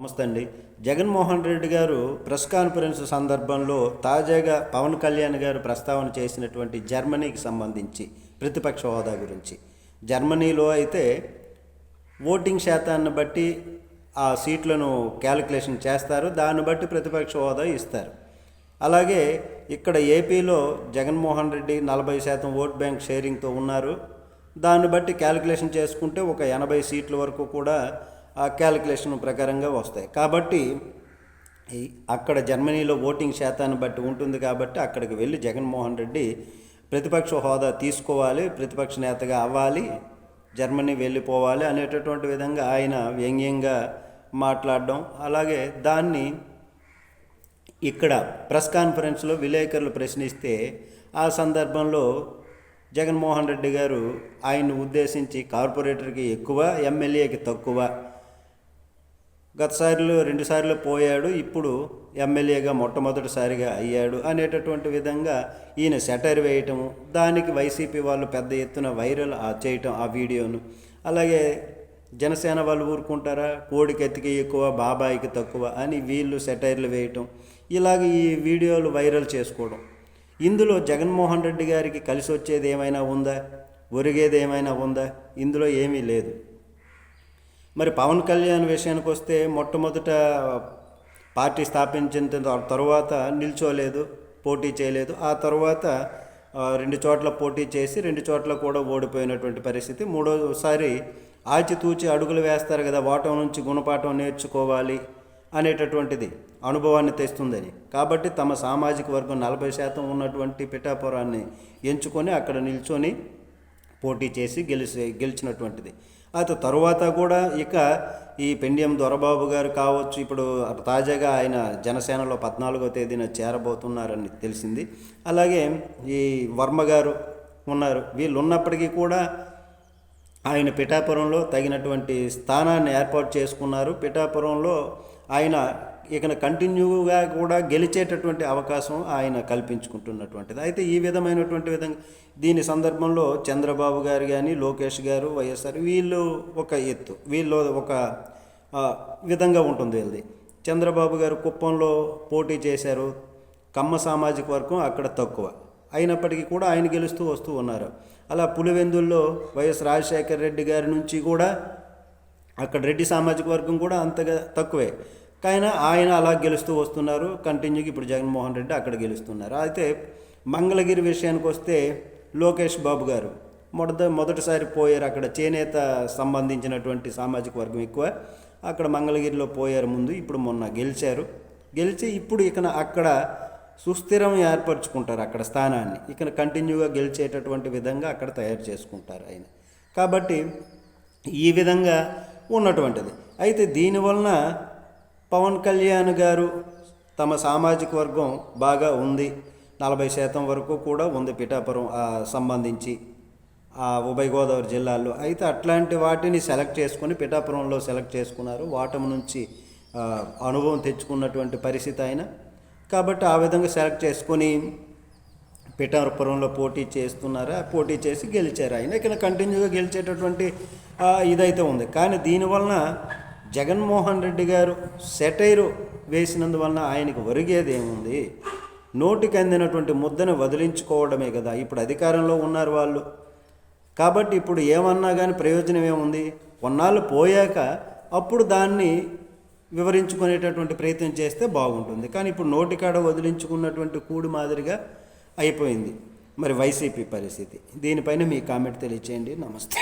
నమస్తే అండి. జగన్మోహన్ రెడ్డి గారు ప్రెస్ కాన్ఫరెన్స్ సందర్భంలో తాజాగా పవన్ కళ్యాణ్ గారు ప్రస్తావన చేసినటువంటి జర్మనీకి సంబంధించి ప్రతిపక్ష హోదా గురించి. జర్మనీలో అయితే ఓటింగ్ శాతాన్ని బట్టి ఆ సీట్లను క్యాలిక్యులేషన్ చేస్తారు. దాన్ని బట్టి ప్రతిపక్ష హోదా ఇస్తారు. అలాగే ఇక్కడ ఏపీలో జగన్మోహన్ రెడ్డి నలభై శాతం ఓట్ బ్యాంక్ షేరింగ్తో ఉన్నారు. దాన్ని బట్టి క్యాలిక్యులేషన్ చేసుకుంటే ఒక ఎనభై సీట్ల వరకు కూడా క్యాలిక్యులేషన్ ప్రకారంగా వస్తాయి. కాబట్టి అక్కడ జర్మనీలో ఓటింగ్ శాతాన్ని బట్టి ఉంటుంది కాబట్టి అక్కడికి వెళ్ళి జగన్మోహన్ రెడ్డి ప్రతిపక్ష హోదా తీసుకోవాలి ప్రతిపక్ష నేతగా అవ్వాలి జర్మనీ వెళ్ళిపోవాలి అనేటటువంటి విధంగా ఆయన వ్యంగ్యంగా మాట్లాడడం అలాగే దాన్ని ఇక్కడ ప్రెస్ కాన్ఫరెన్స్లో విలేకరులు ప్రశ్నిస్తే ఆ సందర్భంలో జగన్మోహన్ రెడ్డి గారు ఆయన్ని ఉద్దేశించి కార్పొరేటర్కి ఎక్కువ ఎమ్మెల్యేకి తక్కువ గతసారిలో రెండుసార్లు పోయాడు. ఇప్పుడు ఎమ్మెల్యేగా మొట్టమొదటిసారిగా అయ్యాడు అనేటటువంటి విధంగా ఈయన సెటర్ వేయటము దానికి వైసీపీ వాళ్ళు పెద్ద ఎత్తున వైరల్ చేయటం ఆ వీడియోను. అలాగే జనసేన వాళ్ళు ఊరుకుంటారా? కోడికి ఎత్తికి ఎక్కువ బాబాయికి తక్కువ అని వీళ్ళు సెటైర్లు వేయటం. ఇలాగ ఈ వీడియోలు వైరల్ చేసుకోవడం. ఇందులో జగన్మోహన్ రెడ్డి గారికి కలిసి వచ్చేది ఏమైనా ఉందా? ఒరిగేది ఏమైనా ఉందా? ఇందులో ఏమీ లేదు. మరి పవన్ కళ్యాణ్ విషయానికి వస్తే మొట్టమొదట పార్టీ స్థాపించిన తర్వాత నిల్చోలేదు పోటీ చేయలేదు. ఆ తర్వాత రెండు చోట్ల పోటీ చేసి రెండు చోట్ల కూడా ఓడిపోయినటువంటి పరిస్థితి. మూడోసారి ఆచితూచి అడుగులు వేస్తారు కదా ఓటం నుంచి గుణపాఠం నేర్చుకోవాలి అనేటటువంటిది అనుభవాన్ని తెస్తుందని. కాబట్టి తమ సామాజిక వర్గం నలభై శాతం ఉన్నటువంటి పిఠాపురాన్ని ఎంచుకొని అక్కడ నిల్చొని పోటీ చేసి గెలిచి గెలిచినటువంటిది. అయితే తరువాత కూడా ఇక ఈ పెండియం దొరబాబు గారు కావచ్చు ఇప్పుడు తాజాగా ఆయన జనసేనలో పద్నాలుగో తేదీన చేరబోతున్నారని తెలిసింది. అలాగే ఈ వర్మ గారు ఉన్నారు. వీళ్ళు ఉన్నప్పటికీ కూడా ఆయన పిఠాపురంలో తగినటువంటి స్థానాన్ని ఏర్పాటు చేసుకున్నారు. పిఠాపురంలో ఆయన ఇక కంటిన్యూగా కూడా గెలిచేటటువంటి అవకాశం ఆయన కల్పించుకుంటున్నటువంటిది. అయితే ఈ విధమైనటువంటి విధంగా దీని సందర్భంలో చంద్రబాబు గారు కానీ లోకేష్ గారు వైఎస్ఆర్ వీళ్ళు ఒక ఎత్తు వీళ్ళు ఒక విధంగా ఉంటుంది వీళ్ళది. చంద్రబాబు గారు కుప్పంలో పోటీ చేశారు. కమ్మ సామాజిక వర్గం అక్కడ తక్కువ. అయినప్పటికీ కూడా ఆయన గెలుస్తూ వస్తూ ఉన్నారు. అలా పులివెందుల్లో వైఎస్ రాజశేఖర రెడ్డి గారి నుంచి కూడా అక్కడ రెడ్డి సామాజిక వర్గం కూడా అంతగా తక్కువే. కానీ ఆయన అలా గెలుస్తూ వస్తున్నారు. కంటిన్యూగా ఇప్పుడు జగన్మోహన్ రెడ్డి అక్కడ గెలుస్తున్నారు. అయితే మంగళగిరి విషయానికి వస్తే లోకేష్ బాబు గారు మొదట మొదటిసారి పోయారు. అక్కడ చేనేత సంబంధించినటువంటి సామాజిక వర్గం ఎక్కువ. అక్కడ మంగళగిరిలో పోయారు ముందు. ఇప్పుడు మొన్న గెలిచారు. గెలిచి ఇప్పుడు ఇక అక్కడ సుస్థిరం ఏర్పరచుకుంటారు అక్కడ స్థానాన్ని. ఇక కంటిన్యూగా గెలిచేటటువంటి విధంగా అక్కడ తయారు చేసుకుంటారు ఆయన. కాబట్టి ఈ విధంగా ఉన్నటువంటిది. అయితే దీనివలన పవన్ కళ్యాణ్ గారు తమ సామాజిక వర్గం బాగా ఉంది. నలభై శాతం వరకు కూడా ఉంది పిఠాపురం సంబంధించి ఆ ఉభయ గోదావరి జిల్లాల్లో. అయితే అట్లాంటి వాటిని సెలెక్ట్ చేసుకొని పిఠాపురంలో సెలెక్ట్ చేసుకున్నారు. వాటం నుంచి అనుభవం తెచ్చుకున్నటువంటి పరిస్థితి ఆయన. కాబట్టి ఆ విధంగా సెలెక్ట్ చేసుకొని పిఠాపురంలో పోటీ చేస్తున్నారా. పోటీ చేసి గెలిచారు ఆయన. ఇక్కడ కంటిన్యూగా గెలిచేటటువంటి ఇదైతే ఉంది. కానీ దీనివలన జగన్మోహన్ రెడ్డి గారు సెటైరు వేసినందువలన ఆయనకు ఒరిగేది ఏముంది నోటికి అందినటువంటి ముద్దను వదిలించుకోవడమే కదా. ఇప్పుడు అధికారంలో ఉన్నారు వాళ్ళు. కాబట్టి ఇప్పుడు ఏమన్నా కానీ ప్రయోజనం ఏముంది? కొన్నాళ్ళు పోయాక అప్పుడు దాన్ని వివరించుకునేటటువంటి ప్రయత్నం చేస్తే బాగుంటుంది. కానీ ఇప్పుడు నోటికాడ వదిలించుకున్నటువంటి కూడి మాదిరిగా అయిపోయింది. మరి వైసీపీ పరిస్థితి. దీనిపైన మీ కామెంట్ తెలియచేయండి. నమస్తే.